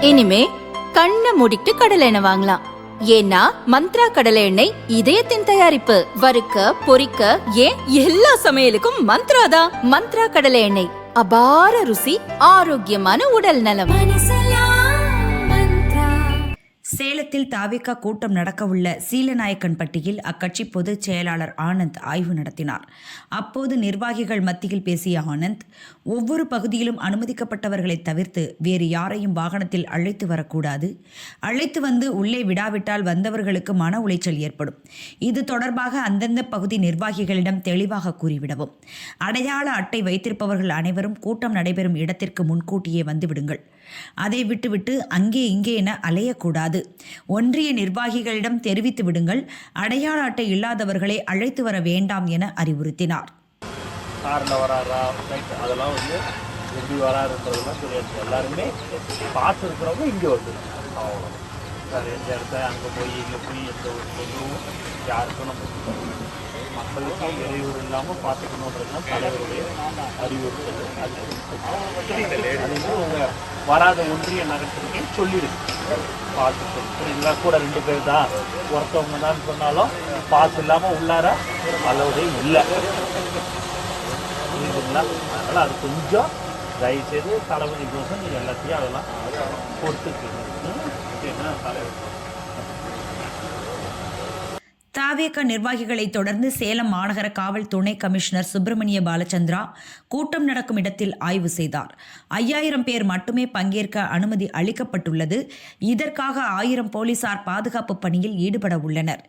இனிமே கண்ண மூடிட்டு கடலை எண்ணெய் வாங்கலாம். ஏன்னா மந்த்ரா கடலை எண்ணெய் இதயத்தின் தயாரிப்பு. வறுக்க பொரிக்க ஏன் எல்லா சமையலுக்கும் மந்த்ரா தான். மந்த்ரா கடலை எண்ணெய். அபார ருசி ஆரோக்கியமான உடல் நலம். சேலத்தில் தாவேகா கூட்டம் நடக்கவுள்ள சீலநாயக்கன்பட்டியில் அக்கட்சி பொதுச் செயலாளர் ஆனந்த் ஆய்வு நடத்தினார். அப்போது நிர்வாகிகள் மத்தியில் பேசிய ஆனந்த் ஒவ்வொரு பகுதியிலும் அனுமதிக்கப்பட்டவர்களை தவிர்த்து வேறு யாரையும் வாகனத்தில் அழைத்து வரக்கூடாது. அழைத்து வந்து உள்ளே விடாவிட்டால் வந்தவர்களுக்கு மன உளைச்சல் ஏற்படும். இது தொடர்பாக அந்தந்த பகுதி நிர்வாகிகளிடம் தெளிவாக கூறிவிடவும் அடையாள அட்டை வைத்திருப்பவர்கள் அனைவரும் கூட்டம் நடைபெறும் இடத்திற்கு முன்கூட்டியே வந்துவிடுங்கள் அதை விட்டுவிட்டு அங்கே இங்கே என அலையக்கூடாது ஒன்றிய நிர்வாகிகளிடம் தெரிவித்து விடுங்கள் அடையாள அட்டை இல்லாதவர்களை அழைத்து வர வேண்டாம் என அறிவுறுத்தினார். காரில் வராரா அதெல்லாம் வந்து எப்படி வராருன்றதுலாம் தெரியாது எல்லாருமே இருக்கிறவங்க இங்கே வந்து. அவ்வளோ சார் எந்த இடத்த அங்கே போய் இங்கே போய் எந்த ஒரு யாருக்கும் நம்ம மக்களுக்கு இடையூறு இல்லாமல் பார்த்துக்கணுன்றது தான் தலைவருடைய அறிவுறுத்தல். அது அதே உங்கள் வராத ஒன்றிய நகரத்திற்கு சொல்லிடுது பார்த்து சொல்லி புரியுங்களா கூட ரெண்டு பேர் தான். ஒருத்தவங்க தான் சொன்னாலும் பாசு இல்லாமல் உள்ளார அளவுடையும் இல்லை. புரியுதுங்களா அதனால் அது கொஞ்சம் தயவுசெய்து தளபதி கோசம் நீங்கள் எல்லாத்தையும் அதெல்லாம் பொறுத்துக்கணும் ஓகேங்களா? தலைவர். தாவேக நிர்வாகிகளை தொடர்ந்து சேலம் மாநகர காவல் துணை கமிஷனர் சுப்பிரமணிய பாலச்சந்திரா கூட்டம் நடக்கும் இடத்தில் ஆய்வு செய்தார். ஐயாயிரம் பேர் மட்டுமே பங்கேற்க அனுமதி அளிக்கப்பட்டுள்ளது. இதற்காக ஆயிரம் போலீசார் பாதுகாப்பு பணியில் ஈடுபட உள்ளனர்.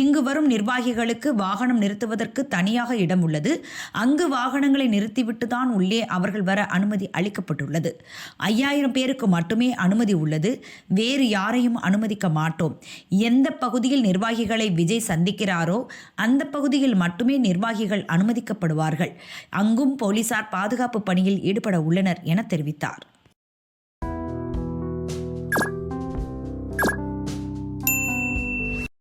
இங்கு வரும் நிர்வாகிகளுக்கு வாகனம் நிறுத்துவதற்கு தனியாக இடம் உள்ளது. அங்கு வாகனங்களை நிறுத்திவிட்டு தான் உள்ளே அவர்கள் வர அனுமதி அளிக்கப்பட்டுள்ளது. ஐயாயிரம் பேருக்கு மட்டுமே அனுமதி உள்ளது. வேறு யாரையும் அனுமதிக்க மாட்டோம். எந்த பகுதியில் நிர்வாகிகளை விஜய் சந்திக்கிறாரோ அந்த பகுதியில் மட்டுமே நிர்வாகிகள் அனுமதிக்கப்படுவார்கள். அங்கும் போலீசார் பாதுகாப்பு பணியில் ஈடுபட உள்ளனர் என தெரிவித்தார்.